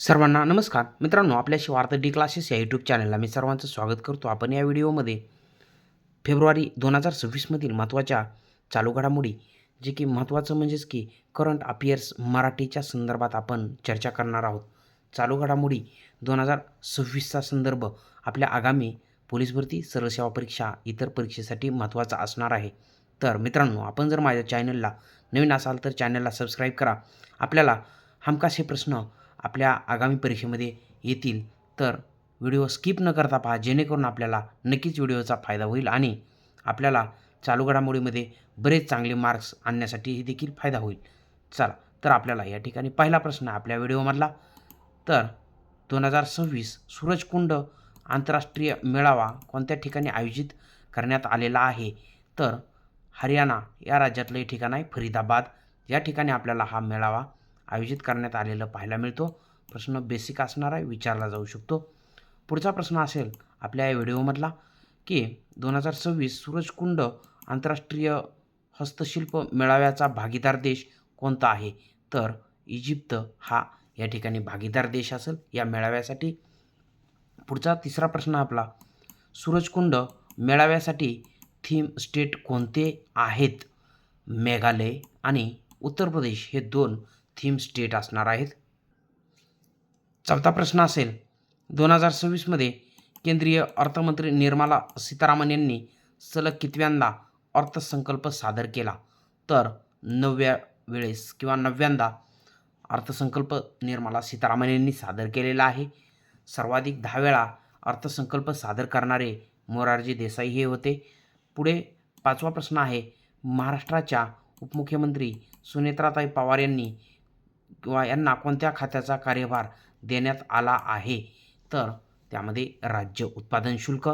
सर्वांना नमस्कार. मित्रांनो आपल्या शिवार्थ डी क्लासेस या यूट्यूब चॅनलला मी सर्वांचं स्वागत करतो आपण या व्हिडिओमध्ये. फेब्रुवारी दोन हजार सव्वीसमधील महत्त्वाच्या चालू घडामोडी जे की महत्त्वाचं म्हणजेच की करंट अफेअर्स मराठीच्या संदर्भात आपण चर्चा करणार आहोत. चालू घडामोडी दोन हजार सव्वीसचा संदर्भ आपल्या आगामी पोलीस भरती सरळसेवा परीक्षा इतर परीक्षेसाठी महत्त्वाचा असणार आहे. तर मित्रांनो आपण जर माझ्या चॅनलला नवीन असाल तर चॅनलला सबस्क्राईब करा. आपल्याला हमखास हे प्रश्न आपल्या आगामी परीक्षेमध्ये येतील. तर व्हिडिओ स्किप न करता पहा जेणेकरून आपल्याला नक्कीच व्हिडिओचा फायदा होईल आणि आपल्याला चालू घडामोडीमध्ये बरेच चांगले मार्क्स आणण्यासाठी देखील फायदा होईल. चला तर आपल्याला या ठिकाणी पहिला प्रश्न आपल्या व्हिडिओमधला. तर दोन हजार सव्वीस सूरजकुंड आंतरराष्ट्रीय मेळावा कोणत्या ठिकाणी आयोजित करण्यात आलेला आहे? तर हरियाणा या राज्यातलं हे ठिकाण आहे फरीदाबाद. या ठिकाणी आपल्याला हा मेळावा आयोजित करण्यात आलेलं पाहायला मिळतो. प्रश्न बेसिक असणार आहे विचारला जाऊ शकतो. पुढचा प्रश्न असेल आपल्या या व्हिडिओमधला की दोन हजार सव्वीस सूरजकुंड आंतरराष्ट्रीय हस्तशिल्प मेळाव्याचा भागीदार देश कोणता आहे? तर इजिप्त हा या ठिकाणी भागीदार देश असेल या मेळाव्यासाठी. पुढचा तिसरा प्रश्न आपला सूरजकुंड मेळाव्यासाठी थीम स्टेट कोणते आहेत? मेघालय आणि उत्तर प्रदेश हे दोन थीम स्टेट असणार आहेत. चौथा प्रश्न असेल दोन हजार सव्वीसमध्ये केंद्रीय अर्थमंत्री निर्मला सीतारामन यांनी सलग कितव्यांदा अर्थसंकल्प सादर केला? तर नवव्या वेळेस किंवा नव्यांदा अर्थसंकल्प निर्मला सीतारामन यांनी सादर केलेला आहे. सर्वाधिक दहा वेळा अर्थसंकल्प सादर करणारे मोरारजी देसाई हे होते. पुढे पाचवा प्रश्न आहे महाराष्ट्राच्या उपमुख्यमंत्री सुनेत्राताई पवार यांनी किंवा यांना कोणत्या खात्याचा कार्यभार देण्यात आला आहे? तर त्यामध्ये राज्य उत्पादन शुल्क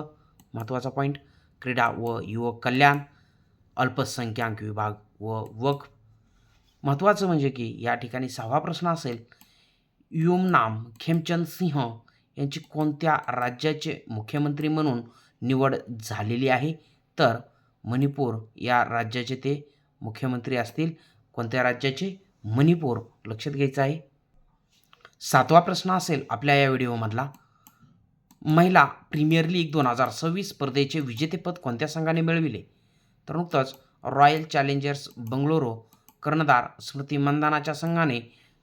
महत्त्वाचा पॉईंट क्रीडा व युवक कल्याण अल्पसंख्याक विभाग व वक. महत्त्वाचं म्हणजे की या ठिकाणी सहावा प्रश्न असेल युमनाम खेमचंद सिंह यांची कोणत्या राज्याचे मुख्यमंत्री म्हणून निवड झालेली आहे? तर मणिपूर या राज्याचे ते मुख्यमंत्री असतील. कोणत्या राज्याचे? मणिपूर लक्षात घ्यायचं आहे. सातवा प्रश्न असेल आपल्या या व्हिडिओमधला. महिला प्रीमियर लीग दोन हजार सव्वीस स्पर्धेचे विजेतेपद कोणत्या संघाने मिळविले? तर नुकतंच रॉयल चॅलेंजर्स बंगळुरू कर्णधार स्मृती मंदानाच्या संघाने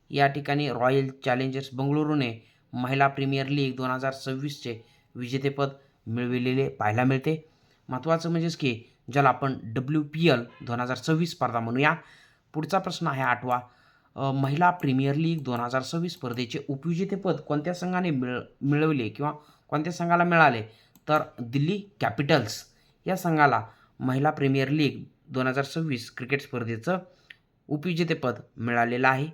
या ठिकाणी रॉयल चॅलेंजर्स बंगळुरूने महिला प्रीमियर लीग दोन हजार सव्वीसचे विजेतेपद मिळविलेले पाहायला मिळते. महत्त्वाचं म्हणजेच की ज्याला आपण डब्ल्यू पी एल दोन हजार सव्वीस स्पर्धा म्हणूया. पुढचा प्रश्न आहे आठवा. महिला प्रीमियर लीग दोन हजार सव्वीस स्पर्धेचे उपविजेतेपद कोणत्या संघाने मिळ मिळवले किंवा कोणत्या संघाला मिळाले? तर दिल्ली कॅपिटल्स या संघाला महिला प्रीमियर लीग दोन हजार सव्वीस क्रिकेट स्पर्धेचं उपविजेतेपद मिळालेलं आहे.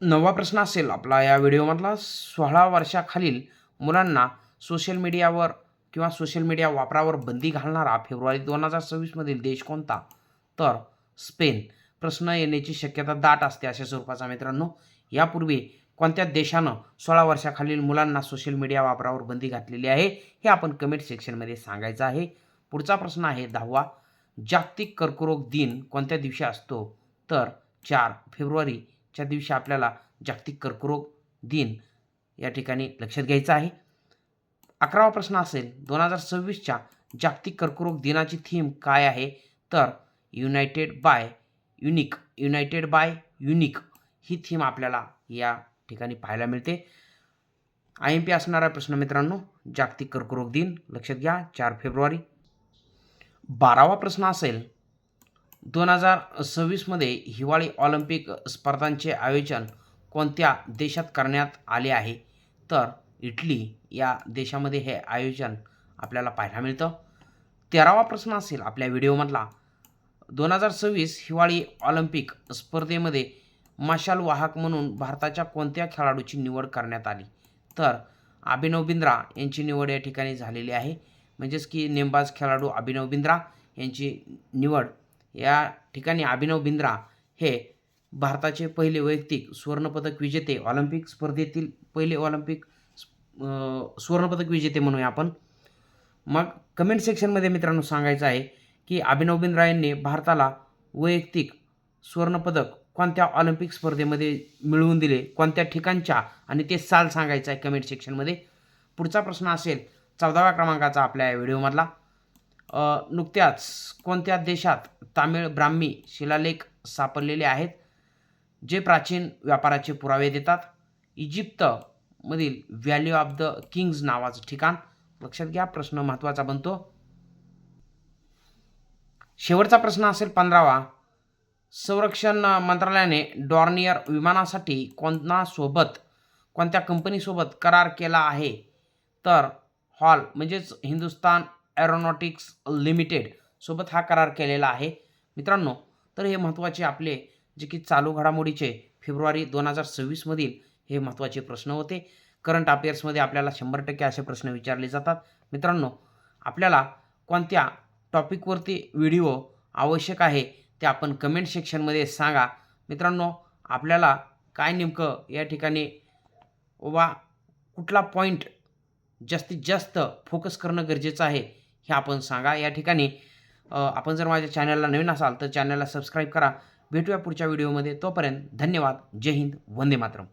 नववा प्रश्न असेल आपला या व्हिडिओमधला. सोळा वर्षाखालील मुलांना सोशल मीडियावर किंवा सोशल मीडिया वापरावर बंदी घालणारा फेब्रुवारी दोन हजार सव्वीसमधील देश कोणता? तर स्पेन. प्रश्न येण्याची शक्यता दाट असते अशा स्वरूपाचा मित्रांनो. यापूर्वी कोणत्या देशानं सोळा वर्षाखालील मुलांना सोशल मीडिया वापरावर बंदी घातलेली आहे? हे आपण कमेंट सेक्शनमध्ये सांगायचं आहे. पुढचा प्रश्न आहे दहावा. जागतिक कर्करोग दिन कोणत्या दिवशी असतो? तर चार फेब्रुवारीच्या दिवशी आपल्याला जागतिक कर्करोग दिन या ठिकाणी लक्षात घ्यायचं आहे. अकरावा प्रश्न असेल दोन हजार सव्वीसच्या जागतिक कर्करोग दिनाची थीम काय आहे? तर united by unique united by unique he theme आपल्याला या ठिकाणी पाहायला मिळते. आय एम पी असणारा प्रश्न मित्रांनो जागतिक कर्करोग दिन लक्षात घ्या चार फेब्रुवारी. बारावा प्रश्न असेल दोन हजार सव्वीसमध्ये हिवाळी ऑलिम्पिक स्पर्धांचे आयोजन कोणत्या देशात करण्यात आले आहे? तर इटली या देशामध्ये हे आयोजन आपल्याला पाहायला मिळतं. तेरावा प्रश्न असेल आपल्या व्हिडिओमधला. दोन हजार सव्वीस हिवाळी ऑलिम्पिक स्पर्धेमध्ये मशाल वाहक म्हणून भारताच्या कोणत्या खेळाडूची निवड करण्यात आली? तर अभिनव बिंद्रा यांची निवड या ठिकाणी झालेली आहे. म्हणजेच की नेमबाज खेळाडू अभिनव बिंद्रा यांची निवड. या ठिकाणी अभिनव बिंद्रा हे भारताचे पहिले वैयक्तिक सुवर्णपदक विजेते ऑलिम्पिक स्पर्धेतील पहिले ऑलिम्पिक सुवर्णपदक विजेते म्हणूया आपण. मग कमेंट सेक्शनमध्ये मित्रांनो सांगायचं आहे की अभिनव बिंद्रा भारताला वैयक्तिक सुवर्णपदक कोणत्या ऑलिम्पिक स्पर्धेमध्ये मिळवून दिले कोणत्या ठिकाणच्या आणि ते साल सांगायचं आहे कमेंट सेक्शनमध्ये पुढचा प्रश्न असेल चौदाव्या क्रमांकाचा आपल्या या व्हिडिओमधला नुकत्याच कोणत्या देशात तामिळ ब्राह्मी शिलालेख सापडलेले आहेत जे प्राचीन व्यापाराचे पुरावे देतात? इजिप्त मधील व्हॅल्यू ऑफ द किंग्ज नावाचं ठिकाण. लक्षात घ्या प्रश्न महत्त्वाचा बनतो. शेवटचा प्रश्न असेल पंधरावा. संरक्षण मंत्रालयाने डॉर्नियर विमानासाठी कोणासोबत कोणत्या कंपनीसोबत करार केला आहे? तर हॉल म्हणजेच हिंदुस्तान एरोनॉटिक्स लिमिटेड सोबत हा करार केलेला आहे. मित्रांनो तर हे महत्त्वाचे आपले जे की चालू घडामोडीचे फेब्रुवारी दोन हजार सव्वीसमधील हे महत्त्वाचे प्रश्न होते. करंट अफेअर्समध्ये आपल्याला शंभर टक्के असे प्रश्न विचारले जातात. मित्रांनो आपल्याला कोणत्या टॉपिकवरती व्हिडिओ आवश्यक आहे ते आपण कमेंट सेक्शनमध्ये सांगा. मित्रांनो आपल्याला काय नेमकं या ठिकाणी वा कुठला पॉईंट जास्तीत जास्त फोकस करणं गरजेचं आहे हे आपण सांगा. या ठिकाणी आपण जर माझ्या चॅनलला नवीन असाल तर चॅनलला सबस्क्राईब करा. भेटूया पुढच्या व्हिडिओमध्ये तोपर्यंत धन्यवाद. जय हिंद. वंदे मातरम.